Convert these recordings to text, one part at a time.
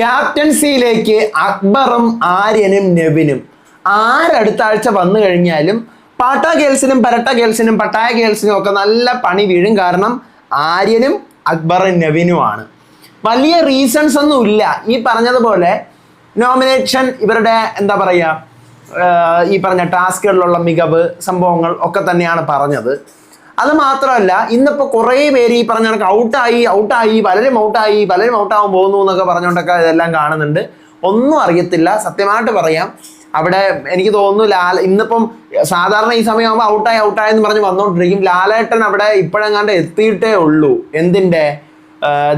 ക്യാപ്റ്റൻസിയിലേക്ക് അക്ബറും ആര്യനും നെവിനും. ആരടുത്ത ആഴ്ച വന്നു കഴിഞ്ഞാലും പാട്ട ഗേൾസിനും പരട്ട ഗേൾസിനും പട്ടായ ഗേൾസിനും ഒക്കെ നല്ല പണി വീഴും കാരണം ആര്യനും അക്ബറും നെവിനുമാണ്. വലിയ റീസൺസ് ഒന്നും ഇല്ല. ഈ പറഞ്ഞതുപോലെ നോമിനേഷൻ ഇവരുടെ എന്താ പറയുക ഈ പറഞ്ഞ ടാസ്കുകളിലുള്ള മികവ് സംഭവങ്ങൾ ഒക്കെ തന്നെയാണ് പറഞ്ഞത്. അത് മാത്രമല്ല ഇന്നിപ്പോൾ കുറേ പേര് ഈ പറഞ്ഞ കണക്ക് ഔട്ടായി ഔട്ടായി പലരും ഔട്ടായി പലരും ഔട്ടാവാൻ പോകുന്നു എന്നൊക്കെ പറഞ്ഞുകൊണ്ടൊക്കെ ഇതെല്ലാം കാണുന്നുണ്ട്. ഒന്നും അറിയത്തില്ല. സത്യമായിട്ട് പറയാം. അവിടെ എനിക്ക് തോന്നുന്നു ലാൽ ഇന്നിപ്പം സാധാരണ ഈ സമയമാകുമ്പോൾ ഔട്ടായി ഔട്ടായി എന്ന് പറഞ്ഞ് വന്നുകൊണ്ടിരിക്കും ലാലേട്ടൻ അവിടെ ഇപ്പോഴെങ്ങാണ്ട് എത്തിയിട്ടേ ഉള്ളൂ. എന്തിന്റെ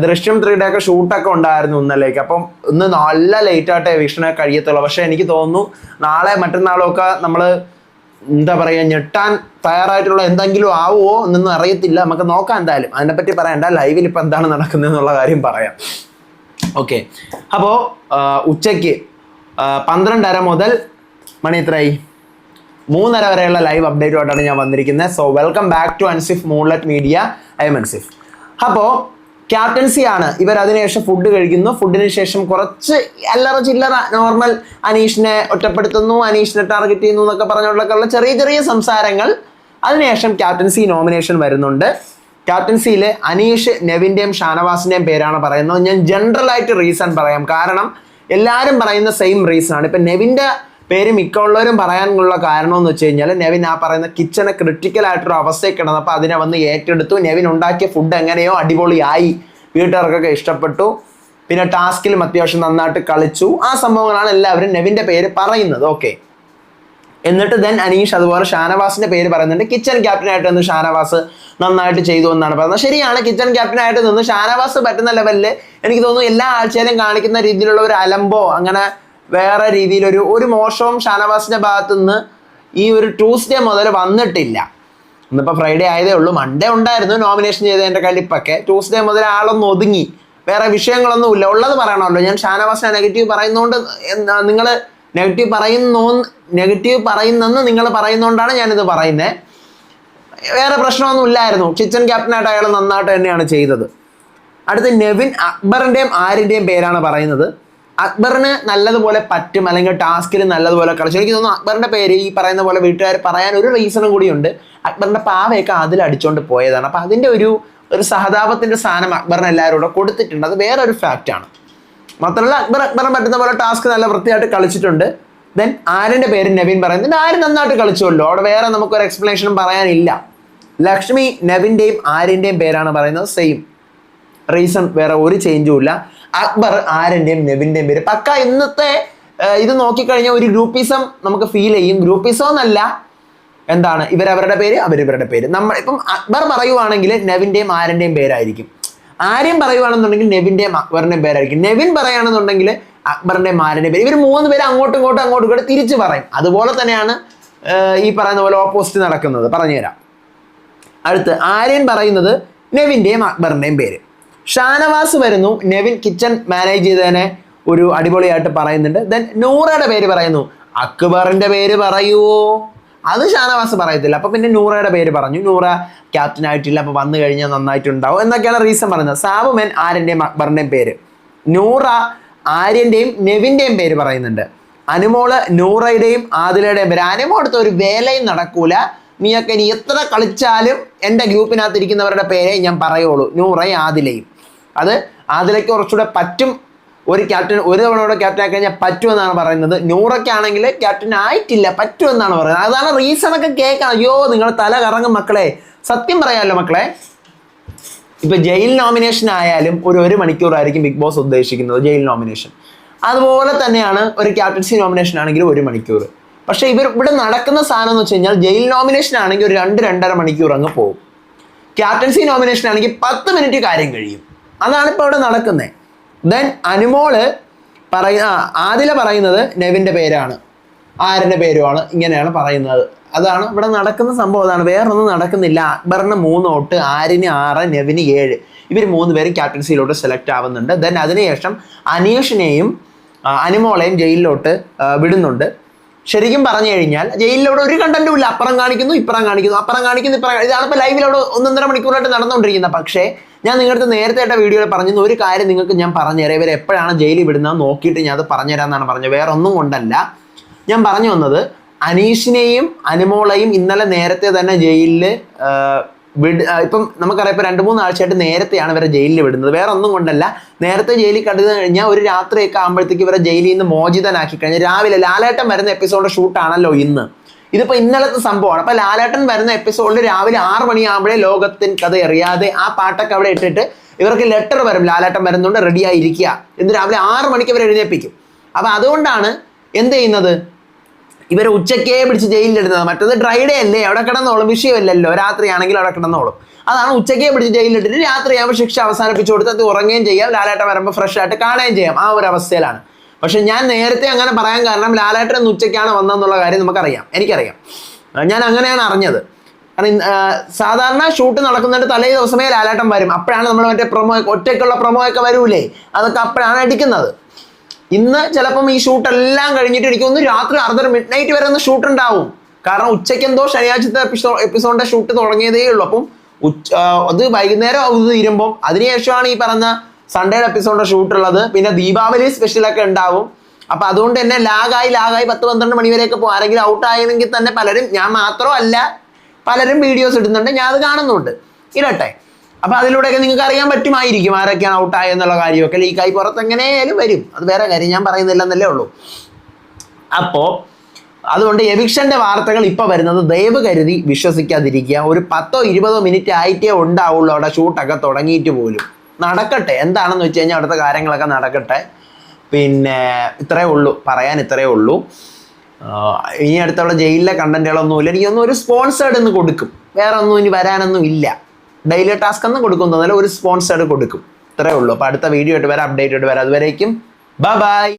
ദൃശ്യം ത്രീയുടെ ഒക്കെ ഷൂട്ടൊക്കെ ഉണ്ടായിരുന്നു ഇന്നലേക്ക്. അപ്പം ഇന്ന് നല്ല ലേറ്റ് ആയിട്ടേ വീക്ഷണ കഴിയത്തുള്ളൂ. പക്ഷേ എനിക്ക് തോന്നുന്നു നാളെ മറ്റന്നാളൊക്കെ നമ്മൾ എന്താ പറയുക ഞെട്ടാൻ തയ്യാറായിട്ടുള്ള എന്തെങ്കിലും ആവുമോ എന്നൊന്നും അറിയത്തില്ല. നമുക്ക് നോക്കാം എന്തായാലും. അതിനെപ്പറ്റി പറയണ്ട. ലൈവിൽ ഇപ്പം എന്താണ് നടക്കുന്നത് എന്നുള്ള കാര്യം പറയാം. ഓക്കെ അപ്പോൾ ഉച്ചയ്ക്ക് പന്ത്രണ്ടര മുതൽ മണി എത്രയായി? മൂന്നര വരെയുള്ള ലൈവ് അപ്ഡേറ്റുമായിട്ടാണ് ഞാൻ വന്നിരിക്കുന്നത്. So welcome back to Ansif moonlight media I am Ansif അപ്പോൾ ക്യാപ്റ്റൻസി ആണ് ഇവർ അതിനുശേഷം ഫുഡ് കഴിക്കുന്നു. ഫുഡിന് ശേഷം കുറച്ച് അല്ലറ ചില്ലറ നോർമൽ അനീഷിനെ ഒറ്റപ്പെടുത്തുന്നു അനീഷിനെ ടാർഗറ്റ് ചെയ്യുന്നു എന്നൊക്കെ പറഞ്ഞുള്ള ചെറിയ ചെറിയ സംസാരങ്ങൾ. അതിനുശേഷം ക്യാപ്റ്റൻസി നോമിനേഷൻ വരുന്നുണ്ട്. ക്യാപ്റ്റൻസിയിൽ അനീഷ് നെവിന്റെയും ഷാനവാസിന്റെയും പേരാണ് പറയുന്നത്. ഞാൻ ജനറൽ ആയിട്ട് റീസൺ പറയാം. കാരണം എല്ലാവരും പറയുന്ന സെയിം റീസൺ ആണ്. ഇപ്പം നെവിന്റെ പേര് മിക്കുള്ളവരും പറയാനുള്ള കാരണം എന്ന് വെച്ച് കഴിഞ്ഞാൽ നെവിൻ ആ പറയുന്ന കിച്ചണ് ക്രിട്ടിക്കൽ ആയിട്ടൊരു അവസ്ഥയിൽ കിടന്നപ്പോൾ അതിനെ വന്ന് ഏറ്റെടുത്തു. നെവിൻ ഉണ്ടാക്കിയ ഫുഡ് എങ്ങനെയോ അടിപൊളിയായി. വീട്ടുകാർക്കൊക്കെ ഇഷ്ടപ്പെട്ടു. പിന്നെ ടാസ്കിലും അത്യാവശ്യം നന്നായിട്ട് കളിച്ചു. ആ സംഭവങ്ങളാണ് എല്ലാവരും നെവിന്റെ പേര് പറയുന്നത്. ഓക്കെ. എന്നിട്ട് ദെൻ അനീഷ് അതുപോലെ ഷാനവാസിന്റെ പേര് പറയുന്നുണ്ട്. കിച്ചൺ ക്യാപ്റ്റനായിട്ട് നിന്ന് ഷാനവാസ് നന്നായിട്ട് ചെയ്തു എന്നാണ് പറയുന്നത്. ശരിയാണ് കിച്ചൺ ക്യാപ്റ്റനായിട്ട് നിന്ന് ഷാനവാസ് പറ്റുന്ന ലെവലിൽ എനിക്ക് തോന്നുന്നു എല്ലാ ആഴ്ചയിലും കാണിക്കുന്ന രീതിയിലുള്ള ഒരു അലമ്പോ അങ്ങനെ വേറെ രീതിയിലൊരു ഒരു മോശവും ഷാനവാസിന്റെ ഭാഗത്തു നിന്ന് ഈ ഒരു ട്യൂസ്ഡേ മുതൽ വന്നിട്ടില്ല. ഇന്നിപ്പോൾ ഫ്രൈഡേ ആയതേ ഉള്ളൂ. മൺഡേ ഉണ്ടായിരുന്നു നോമിനേഷൻ ചെയ്തതിന്റെ കലിപ്പൊക്കെ ട്യൂസ്ഡേ മുതൽ ആളൊന്നും ഒതുങ്ങി. വേറെ വിഷയങ്ങളൊന്നുമില്ല ഉള്ളത് പറയണമല്ലോ. ഞാൻ ഷാനവാസിനെ നെഗറ്റീവ് പറയുന്നതുകൊണ്ട് നിങ്ങൾ നെഗറ്റീവ് പറയുന്നു നെഗറ്റീവ് പറയുന്നെന്ന് നിങ്ങൾ പറയുന്നതുകൊണ്ടാണ് ഞാനിത് പറയുന്നത് വേറെ പ്രശ്നമൊന്നും ഇല്ലായിരുന്നു. കിച്ചൺ ക്യാപ്റ്റനായിട്ട് അയാൾ നന്നായിട്ട് തന്നെയാണ് ചെയ്തത്. അടുത്ത് നെവിൻ അക്ബറിന്റെയും ആരിന്റെയും പേരാണ് പറയുന്നത്. അക്ബറിന് നല്ലതുപോലെ പറ്റും അല്ലെങ്കിൽ ടാസ്കിൽ നല്ലതുപോലെ കളിച്ചു എനിക്ക് തോന്നുന്നു അക്ബറിന്റെ പേര് ഈ പറയുന്ന പോലെ വീട്ടുകാർ പറയാൻ ഒരു റീസണും കൂടിയുണ്ട്. അക്ബറിന്റെ പാവയൊക്കെ അതിൽ അടിച്ചുകൊണ്ട് പോയതാണ്. അപ്പം അതിന്റെ ഒരു ഒരു സഹതാപത്തിന്റെ സ്ഥാനം അക്ബറിന് എല്ലാവരും കൂടെ കൊടുത്തിട്ടുണ്ട്. അത് വേറൊരു ആണ്. മാത്രമല്ല അക്ബർ അക്ബറിന് പറ്റുന്ന പോലെ ടാസ്ക് നല്ല വൃത്തിയായിട്ട് കളിച്ചിട്ടുണ്ട്. ദെൻ ആരിന്റെ പേര് നവീൻ പറയുന്നുണ്ട് ആര് നന്നായിട്ട് കളിച്ചുള്ളൂ അവിടെ വേറെ നമുക്ക് ഒരു എക്സ്പ്ലനേഷനും പറയാനില്ല. ലക്ഷ്മി നവിന്റെയും ആര്യന്റെയും പേരാണ് പറയുന്നത്. സെയിം റീസൺ വേറെ ഒരു ചേഞ്ചും ഇല്ല. അക്ബർ ആരന്റെയും നെബിന്റെയും പേര്. പക്ക ഇന്നത്തെ ഇത് നോക്കിക്കഴിഞ്ഞാൽ ഒരു ഗ്രൂപ്പിസം നമുക്ക് ഫീൽ ചെയ്യും. ഗ്രൂപ്പിസം എന്നല്ല എന്താണ് ഇവരവരുടെ പേര് അവരിവരുടെ പേര്. നമ്മൾ ഇപ്പം അക്ബർ പറയുവാണെങ്കിൽ നെവിന്റെയും ആരന്റെയും പേരായിരിക്കും. ആരെയും പറയുവാണെന്നുണ്ടെങ്കിൽ നെവിന്റെയും അക്ബറിന്റെയും പേരായിരിക്കും. നെവിൻ പറയുകയാണെന്നുണ്ടെങ്കിൽ അക്ബറിന്റെയും ആരന്റെയും പേര്. ഇവർ മൂന്ന് പേര് അങ്ങോട്ടും ഇങ്ങോട്ടും അങ്ങോട്ടും കൂടെ തിരിച്ച് പറയും. അതുപോലെ തന്നെയാണ് ഈ പറയുന്ന പോലെ ഓപ്പോസിറ്റ് നടക്കുന്നത്. പറഞ്ഞുതരാം. അടുത്ത് ആര്യൻ പറയുന്നത് നെവിന്റെയും അക്ബറിന്റെയും പേര്. ഷാനവാസ് വരുന്നു. നെവിൻ കിച്ചൺ മാനേജ് ചെയ്തതിനെ ഒരു അടിപൊളിയായിട്ട് പറയുന്നുണ്ട്. ദെൻ നൂറയുടെ പേര് പറയുന്നു. അക്ബറിന്റെ പേര് പറയുവോ അത് ഷാനവാസ് പറയത്തില്ല. അപ്പൊ പിന്നെ നൂറയുടെ പേര് പറഞ്ഞു. നൂറ ക്യാപ്റ്റൻ ആയിട്ടില്ല. അപ്പൊ വന്നു കഴിഞ്ഞാൽ നന്നായിട്ടുണ്ടാവും എന്നൊക്കെയാണ് റീസൺ പറയുന്നത്. സാബുമൻ ആര്യന്റെയും അക്ബറിന്റെയും പേര്. നൂറ ആര്യന്റെയും നെവിന്റെയും പേര് പറയുന്നുണ്ട്. അനുമോൾ നൂറയുടെയും ആദിലയുടെയും പേര്. അനുമോ അടുത്ത ഒരു വേലയും നടക്കൂല. നീയൊക്കെ ഇനി എത്ര കളിച്ചാലും എന്റെ ഗ്രൂപ്പിനകത്ത് ഇരിക്കുന്നവരുടെ പേരെ ഞാൻ പറയുള്ളൂ. നൂറയും ആദിലയും. അത് അതിലേക്ക് കുറച്ചുകൂടെ പറ്റും. ഒരു ക്യാപ്റ്റൻ ഒരു തവണ കൂടെ ക്യാപ്റ്റൻ ആക്കി കഴിഞ്ഞാൽ പറ്റുമെന്നാണ് പറയുന്നത്. നൂറൊക്കെയാണെങ്കിൽ ക്യാപ്റ്റൻ ആയിട്ടില്ല പറ്റുമെന്നാണ് പറയുന്നത്. അതാണ് റീസൺ ഒക്കെ കേൾക്കണം അയ്യോ നിങ്ങൾ തല കറങ്ങും മക്കളെ. സത്യം പറയാമല്ലോ മക്കളെ. ഇപ്പൊ ജയിൽ നോമിനേഷൻ ആയാലും ഒരു ഒരു മണിക്കൂറായിരിക്കും ബിഗ് ബോസ് ഉദ്ദേശിക്കുന്നത് ജയിൽ നോമിനേഷൻ അതുപോലെ തന്നെയാണ് ഒരു ക്യാപ്റ്റൻസി നോമിനേഷൻ ആണെങ്കിലും ഒരു മണിക്കൂർ. പക്ഷേ ഇവർ ഇവിടെ നടക്കുന്ന സാധനം എന്ന് വെച്ച് കഴിഞ്ഞാൽ ജയിൽ നോമിനേഷൻ ആണെങ്കിൽ ഒരു രണ്ട് രണ്ടര മണിക്കൂർ അങ്ങ് പോകും. ക്യാപ്റ്റൻസി നോമിനേഷൻ ആണെങ്കിൽ പത്ത് മിനിറ്റ് കാര്യം കഴിയും. അതാണ് ഇപ്പോൾ അവിടെ നടക്കുന്നത് ദെൻ അനുമോൾ പറയ ആദില പറയുന്നത് നെവിന്റെ പേരാണ്. ആരിന്റെ പേരുമാണ് ഇങ്ങനെയാണ് പറയുന്നത്. അതാണ് ഇവിടെ നടക്കുന്ന സംഭവം അതാണ്. വേറൊന്നും നടക്കുന്നില്ല. അക്ബറിന് മൂന്ന് തൊട്ട് ആരിന് ആറ് നെവിന് ഏഴ്. ഇവർ മൂന്ന് പേരും ക്യാപ്റ്റൻസിയിലോട്ട് സെലക്ട് ആവുന്നുണ്ട്. ദെൻ അതിനുശേഷം അനീഷിനെയും അനുമോളെയും ജയിലിലോട്ട് വിടുന്നുണ്ട്. ശരിക്കും പറഞ്ഞു കഴിഞ്ഞാൽ ജയിലിലൂടെ ഒരു കണ്ടന്റും ഇല്ല. അപ്പുറം കാണിക്കുന്നു ഇപ്പുറം കാണിക്കുന്നു. അപ്പുറം കാണിക്കുന്നു ഇപ്പുറം. ഇതാണ് ഇപ്പോൾ ലൈവിലോട് ഒന്നൊന്നര മണിക്കൂറായിട്ട് നടന്നുകൊണ്ടിരിക്കുന്നത് പക്ഷേ ഞാൻ നിങ്ങളുടെ നേരത്തെ ആയിട്ട് വീഡിയോയിൽ പറഞ്ഞു ഒരു കാര്യം നിങ്ങൾക്ക് ഞാൻ പറഞ്ഞുതരാം ഇവർ എപ്പോഴാണ് ജയിലിൽ വിടുന്നത് നോക്കിയിട്ട് ഞാൻ അത് പറഞ്ഞുതരാമെന്നാണ് പറഞ്ഞത്. വേറെ ഒന്നും കൊണ്ടല്ല. ഞാൻ പറഞ്ഞു വന്നത് അനീഷിനെയും അനുമോളെയും ഇന്നലെ നേരത്തെ തന്നെ ജയിലിൽ വിട് ഇപ്പം നമുക്കറിയാം ഇപ്പം രണ്ട് മൂന്ന് ആഴ്ചയായിട്ട് നേരത്തെയാണ് ഇവരെ ജയിലിൽ വിടുന്നത്. വേറെ ഒന്നും കൊണ്ടല്ല. നേരത്തെ ജയിലിൽ കണ്ടു കഴിഞ്ഞാൽ ഒരു രാത്രിയൊക്കെ ആകുമ്പോഴത്തേക്ക് ഇവരെ ജയിലിൽ നിന്ന് മോചിതനാക്കി കഴിഞ്ഞാൽ രാവിലെ ലാലേട്ടം വരുന്ന എപ്പിസോഡ് ഷൂട്ടാണല്ലോ ഇന്ന്. ഇതിപ്പോ ഇന്നലത്തെ സംഭവമാണ്. അപ്പൊ ലാലേട്ടൻ വരുന്ന എപ്പിസോഡിൽ രാവിലെ ആറ് മണിയാകുമ്പോഴേ ലോകത്തിൻ കഥ അറിയാതെ ആ പാട്ടൊക്കെ അവിടെ ഇട്ടിട്ട് ഇവർക്ക് ലെറ്റർ വരും. ലാലേട്ടൻ വരുന്നുണ്ട് റെഡി ആയിരിക്കുക. എന്ന് രാവിലെ ആറ് മണിക്ക് ഇവർ എഴുന്നേപ്പിക്കും അപ്പൊ അതുകൊണ്ടാണ് എന്ത് ചെയ്യുന്നത്? ഇവരെ ഉച്ചക്കേ പിടിച്ച് ജയിലിലിടുന്നത്. മറ്റത് ഡ്രൈ ഡേ അല്ലേ? അവിടെ കിടന്നോളും. വിഷയമല്ലല്ലോ. രാത്രിയാണെങ്കിൽ അവിടെ കിടന്നോളും. അതാണ് ഉച്ചക്കേ പിടിച്ച് ജയിലിലിട്ടിട്ട് രാത്രിയാകുമ്പോൾ ശിക്ഷ അവസാനിപ്പിച്ചു കൊടുത്ത് അത് ഉറങ്ങുകയും ചെയ്യാം. ലാലേട്ടൻ വരുമ്പോൾ ഫ്രഷ് ആയിട്ട് കാണുകയും ചെയ്യാം. ആ ഒരു അവസ്ഥയിലാണ്. പക്ഷെ ഞാൻ നേരത്തെ അങ്ങനെ പറയാൻ കാരണം ലാലേട്ടൻ ഉച്ചയ്ക്കാണ് വന്നതെന്നുള്ള കാര്യം നമുക്കറിയാം. എനിക്കറിയാം. ഞാൻ അങ്ങനെയാണ് അറിഞ്ഞത്. കാരണം സാധാരണ ഷൂട്ട് നടക്കുന്നിട്ട് തലേ ദിവസമേ ലാലേട്ടൻ വരും. അപ്പോഴാണ് നമ്മൾ മറ്റേ പ്രൊമോ ഒറ്റയ്ക്കുള്ള പ്രൊമോ ഒക്കെ വരൂലേ? അതൊക്കെ അപ്പോഴാണ് അടിക്കുന്നത് ഇന്ന് ചിലപ്പം ഈ ഷൂട്ട് എല്ലാം കഴിഞ്ഞിട്ട് എനിക്ക് ഒന്ന് രാത്രി അർദ്ധ മിഡ് നൈറ്റ് വരെ ഒന്ന് ഷൂട്ട് ഉണ്ടാവും കാരണം ഉച്ചയ്ക്ക് എന്തോ ശനിയാഴ്ചത്തെ എപ്പിസോ എപ്പിസോഡിന്റെ ഷൂട്ട് തുടങ്ങിയതേ ഉള്ളൂ അപ്പം ഉച്ച അത് വൈകുന്നേരം അത് തീരുമ്പം അതിനുശേഷമാണ് ഈ പറഞ്ഞ സൺഡേയുടെ എപ്പിസോഡിന്റെ ഷൂട്ട് ഉള്ളത്. പിന്നെ ദീപാവലി സ്പെഷ്യലൊക്കെ ഉണ്ടാവും. അപ്പൊ അതുകൊണ്ട് തന്നെ ലാഗായി ലാഗായി പത്ത് പന്ത്രണ്ട് മണി വരെയൊക്കെ പോകും ആരെങ്കിലും ഔട്ട് ആയെങ്കിൽ തന്നെ പലരും ഞാൻ മാത്രമല്ല പലരും വീഡിയോസ് ഇടുന്നുണ്ട്. ഞാൻ അത് കാണുന്നുണ്ട്. ഇടട്ടെ. അപ്പൊ അതിലൂടെയൊക്കെ നിങ്ങൾക്ക് അറിയാൻ പറ്റുമായിരിക്കും ആരൊക്കെയാണ് ഔട്ട് ആയെന്നുള്ള കാര്യമൊക്കെ. ലീക്കായി പുറത്ത് എങ്ങനെയായാലും വരും. അത് വേറെ കാര്യം. ഞാൻ പറയുന്നില്ലെന്നല്ലേ ഉള്ളൂ. അപ്പോൾ അതുകൊണ്ട് എവിക്ഷന്റെ വാർത്തകൾ ഇപ്പോൾ വരുന്നത് ദയവ് കരുതി വിശ്വസിക്കാതിരിക്കുക. ഒരു പത്തോ ഇരുപതോ മിനിറ്റ് ആയിട്ടേ ഉണ്ടാവുള്ളൂ അവിടെ ഷൂട്ടൊക്കെ തുടങ്ങിയിട്ട് പോലും. നടക്കട്ടെ. എന്താണെന്ന് വെച്ച് കഴിഞ്ഞാൽ അവിടുത്തെ കാര്യങ്ങളൊക്കെ നടക്കട്ടെ. പിന്നെ ഇത്രയേ ഉള്ളൂ. പറയാൻ ഇത്രയേ ഉള്ളൂ. ഇനി അടുത്തുള്ള ജയിലിലെ കണ്ടന്റുകളൊന്നുമില്ല എനിക്കൊന്നും ഒരു സ്പോൺസേഡ് ഒന്ന് കൊടുക്കും. വേറെ ഒന്നും ഇനി വരാനൊന്നും ഇല്ല. ഡെയിലി ടാസ്ക് ഒന്നും കൊടുക്കും ഒരു സ്പോൺസേഡ് കൊടുക്കും. ഇത്രയേ ഉള്ളൂ. അപ്പോൾ അടുത്ത വീഡിയോ ആയിട്ട് വരാം. അപ്ഡേറ്റ് ആയിട്ട് വരാം. അതുവരേക്കും. Bye bye